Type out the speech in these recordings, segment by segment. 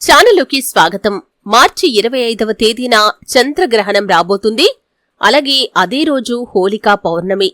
ఛానలుకి స్వాగతం. మార్చి ఇరవై ఐదవ తేదీన చంద్రగ్రహణం రాబోతుంది. అలాగే అదే రోజు హోలికా పౌర్ణమి.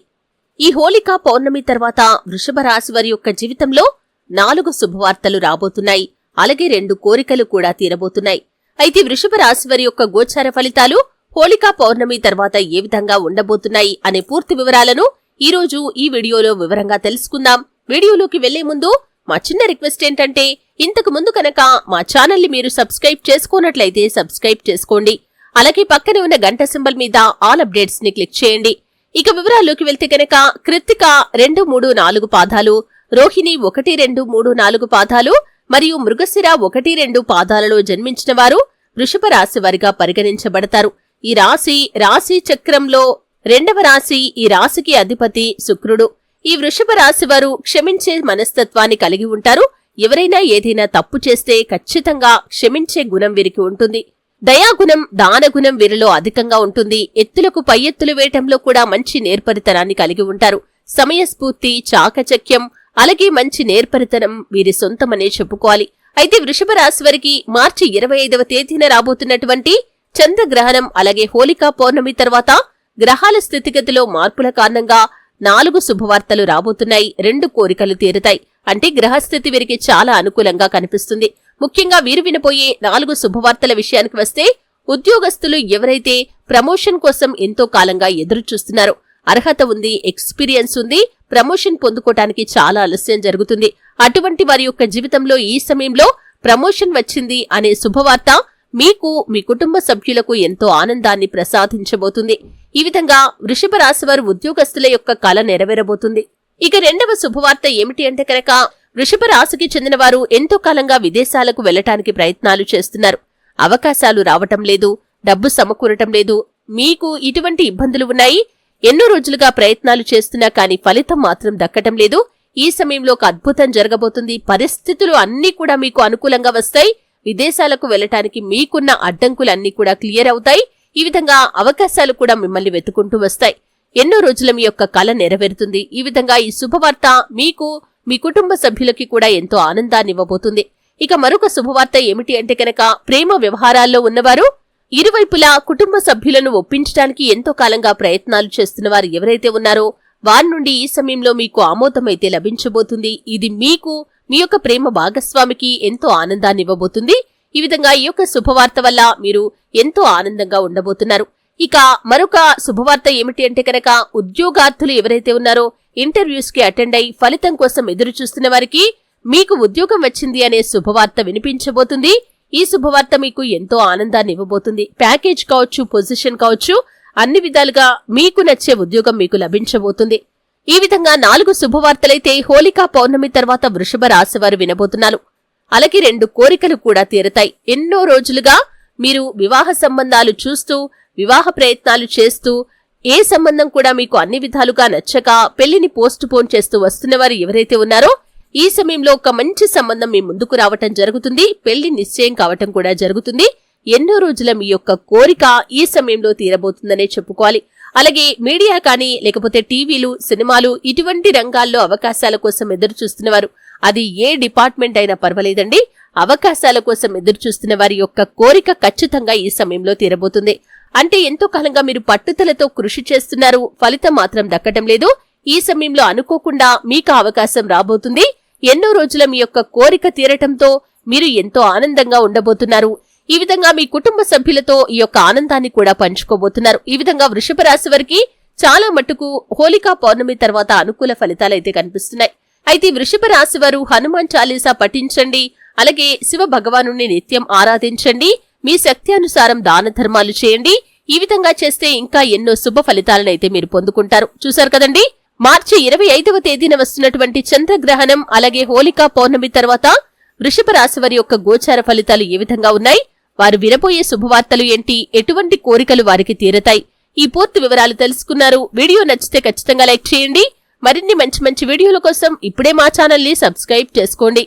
ఈ హోలికా పౌర్ణమి తర్వాత వృషభ రాశి వారి యొక్క జీవితంలో నాలుగు శుభవార్తలు రాబోతున్నాయి. అలాగే రెండు కోరికలు కూడా తీరబోతున్నాయి. అయితే వృషభ రాశి వారి యొక్క గోచార ఫలితాలు హోలికా పౌర్ణమి తర్వాత ఏ విధంగా ఉండబోతున్నాయి అనే పూర్తి వివరాలను ఈ రోజు ఈ వీడియోలో వివరంగా తెలుసుకుందాం. వీడియోలోకి వెళ్ళే ముందు మా చిన్న రిక్వెస్ట్ ఏంటంటే ఇంతకు ముందు కనుక మా ఛానల్ని మీరు సబ్స్క్రైబ్ చేసుకున్నట్లయితే సబ్స్క్రైబ్ చేసుకోండి. అలాగే పక్కనే ఉన్న గంట సింబల్ మీద ఆల్ అప్డేట్స్ని క్లిక్ చేయండి. ఇక వివరాల్లోకి వెళ్తే కనుక కృత్తిక రెండు మూడు నాలుగు పాదాలు రోహిణి ఒకటి రెండు మూడు నాలుగు పాదాలు మరియు మృగశిర ఒకటి రెండు పాదాలలో జన్మించిన వారు వృషభ రాశి వారిగా పరిగణించబడతారు. ఈ రాశి రాశి చక్రంలో రెండవ రాశి ఈ రాశికి అధిపతి శుక్రుడు. ఈ వృషభ రాశివారు క్షమించే మనస్తత్వాన్ని కలిగి ఉంటారు. ఎవరైనా ఏదైనా తప్పు చేస్తే ఖచ్చితంగా క్షమించే గుణం వీరికి ఉంటుంది. దయాగుణం దానగుణం వీరిలో అధికంగా ఉంటుంది. ఎత్తులకు పై ఎత్తులు వేయటంలో కూడా మంచి నేర్పరితనాన్ని కలిగి ఉంటారు. సమయస్ఫూర్తి చాకచక్యం అలాగే మంచి నేర్పరితనం వీరి సొంతమనే చెప్పుకోవాలి. అయితే వృషభ రాశి వారికి మార్చి ఇరవై ఐదవ తేదీన రాబోతున్నటువంటి చంద్రగ్రహణం అలాగే హోలికా పౌర్ణమి తర్వాత గ్రహాల స్థితిగతిలో మార్పుల కారణంగా నాలుగు శుభవార్తలు రాబోతున్నాయి రెండు కోరికలు తీరుతాయి. అంటే గ్రహస్థితి వీరికి చాలా అనుకూలంగా కనిపిస్తుంది. ముఖ్యంగా వీరు వినపోయే నాలుగు శుభవార్తల విషయానికి వస్తే ఉద్యోగస్తులు ఎవరైతే ప్రమోషన్ కోసం ఎంతో కాలంగా ఎదురు చూస్తున్నారో అర్హత ఉంది ఎక్స్పీరియన్స్ ఉంది ప్రమోషన్ పొందుకోవటానికి చాలా ఆలస్యం జరుగుతుంది. అటువంటి వారి యొక్క జీవితంలో ఈ సమయంలో ప్రమోషన్ వచ్చింది అనే శుభవార్త మీకు మీ కుటుంబ సభ్యులకు ఎంతో ఆనందాన్ని ప్రసాదించబోతుంది. ఈ విధంగా వృషభ రాశి వారు ఉద్యోగస్తుల యొక్క కళ నెరవేరబోతుంది. ఇక రెండవ శుభవార్త ఏమిటి అంటే కనుక వృషభ రాశికి చెందిన వారు ఎంతో కాలంగా విదేశాలకు వెళ్ళటానికి ప్రయత్నాలు చేస్తున్నారు. అవకాశాలు రావటం లేదు డబ్బు సమకూరటం లేదు మీకు ఇటువంటి ఇబ్బందులు ఉన్నాయి. ఎన్నో రోజులుగా ప్రయత్నాలు చేస్తున్నా కానీ ఫలితం మాత్రం దక్కటం లేదు. ఈ సమయంలో ఒక అద్భుతం జరగబోతుంది. పరిస్థితులు అన్నీ కూడా మీకు అనుకూలంగా వస్తాయి. విదేశాలకు వెళ్ళటానికి మీకున్న అడ్డంకులన్నీ కూడా క్లియర్ అవుతాయి. ఈ విధంగా అవకాశాలు కూడా మిమ్మల్ని వెతుకుంటూ వస్తాయి. ఎన్నో రోజుల మీ యొక్క కళ నెరవేరుతుంది. ఈ విధంగా ఈ శుభవార్త మీకు మీ కుటుంబ సభ్యులకి కూడా ఎంతో ఆనందాన్ని ఇవ్వబోతుంది. ఇక మరొక శుభవార్త ఏమిటి అంటే కనుక ప్రేమ వ్యవహారాల్లో ఉన్నవారు ఇరువైపులా కుటుంబ సభ్యులను ఒప్పించడానికి ఎంతో కాలంగా ప్రయత్నాలు చేస్తున్న వారు ఎవరైతే ఉన్నారో వారి నుండి ఈ సమయంలో మీకు ఆమోదమైతే లభించబోతుంది. ఇది మీకు మీ యొక్క ప్రేమ భాగస్వామికి ఎంతో ఆనందాన్ని ఇవ్వబోతుంది. ఈ విధంగా ఈ యొక్క శుభవార్త వల్ల మీరు ఎంతో ఆనందంగా ఉండబోతున్నారు. ఇక మరొక శుభవార్త ఏమిటి అంటే కనుక ఉద్యోగార్థులు ఎవరైతే ఉన్నారో ఇంటర్వ్యూస్కి అటెండ్ అయి ఫలితం కోసం ఎదురు చూస్తున్న వారికి మీకు ఉద్యోగం వచ్చింది అనే శుభవార్త వినిపించబోతుంది. ఈ శుభవార్త మీకు ఎంతో ఆనందాన్ని ఇవ్వబోతుంది. ప్యాకేజ్ కావచ్చు పొజిషన్ కావచ్చు అన్ని విధాలుగా మీకు నచ్చే ఉద్యోగం మీకు లభించబోతుంది. ఈ విధంగా నాలుగు శుభవార్తలైతే హోలికా పౌర్ణమి తర్వాత వృషభ రాశివారు వినబోతున్నారు. అలాగే రెండు కోరికలు కూడా తీరతాయి. ఎన్నో రోజులుగా మీరు వివాహ సంబంధాలు చూస్తూ వివాహ ప్రయత్నాలు చేస్తూ ఏ సంబంధం కూడా మీకు అన్ని విధాలుగా నచ్చక పెళ్ళిని పోస్ట్ పోన్ చేస్తూ వస్తున్నవారు ఎవరైతే ఉన్నారో ఈ సమయంలో ఒక మంచి సంబంధం మీ ముందుకు రావటం జరుగుతుంది. పెళ్ళి నిశ్చయం కావటం కూడా జరుగుతుంది. ఎన్నో రోజుల మీ యొక్క కోరిక ఈ సమయంలో తీరబోతుందనే చెప్పుకోవాలి. అలాగే మీడియా కానీ లేకపోతే టీవీలు సినిమాలు ఇటువంటి రంగాల్లో అవకాశాల కోసం ఎదురు చూస్తున్నవారు అది ఏ డిపార్ట్మెంట్ అయినా పర్వాలేదండి. అవకాశాల కోసం ఎదురు చూస్తున్న వారి యొక్క కోరిక ఖచ్చితంగా ఈ సమయంలో తీరబోతుంది. అంటే ఎంతో కాలంగా మీరు పట్టుదలతో కృషి చేస్తున్నారు ఫలితం మాత్రం దక్కటం లేదు. ఈ సమయంలో అనుకోకుండా మీకు అవకాశం రాబోతుంది. ఎన్నో రోజుల మీ యొక్క కోరిక తీరటంతో మీరు ఎంతో ఆనందంగా ఉండబోతున్నారు. ఈ విధంగా మీ కుటుంబ సభ్యులతో ఈ యొక్క ఆనందాన్ని కూడా పంచుకోబోతున్నారు. ఈ విధంగా వృషభ రాశి వారికి చాలా మట్టుకు హోలికా పౌర్ణమి తర్వాత అనుకూల ఫలితాలు అయితే కనిపిస్తున్నాయి. అయితే వృషభ రాశి వారు హనుమాన్ చాలీసా పఠించండి అలాగే శివ భగవాను నిత్యం ఆరాధించండి మీ శక్త్యానుసారం దాన ధర్మాలు చేయండి. ఈ విధంగా చేస్తే ఇంకా ఎన్నో శుభ ఫలితాలను అయితే మీరు పొందుకుంటారు. చూశారు కదండి? మార్చి ఇరవై ఐదవ తేదీన వస్తున్నటువంటి చంద్రగ్రహణం అలాగే హోలికా పౌర్ణమి తర్వాత వృషభ రాశి వారి యొక్క గోచార ఫలితాలు ఏ విధంగా ఉన్నాయి? వారు వినబోయే శుభవార్తలు ఏంటి? ఎటువంటి కోరికలు వారికి తీరతాయి? ఈ పూర్తి వివరాలు తెలుసుకున్నారు. వీడియో నచ్చితే ఖచ్చితంగా లైక్ చేయండి. మరిన్ని మంచి మంచి వీడియోల కోసం ఇప్పుడే మా ఛానల్ని సబ్స్క్రైబ్ చేసుకోండి.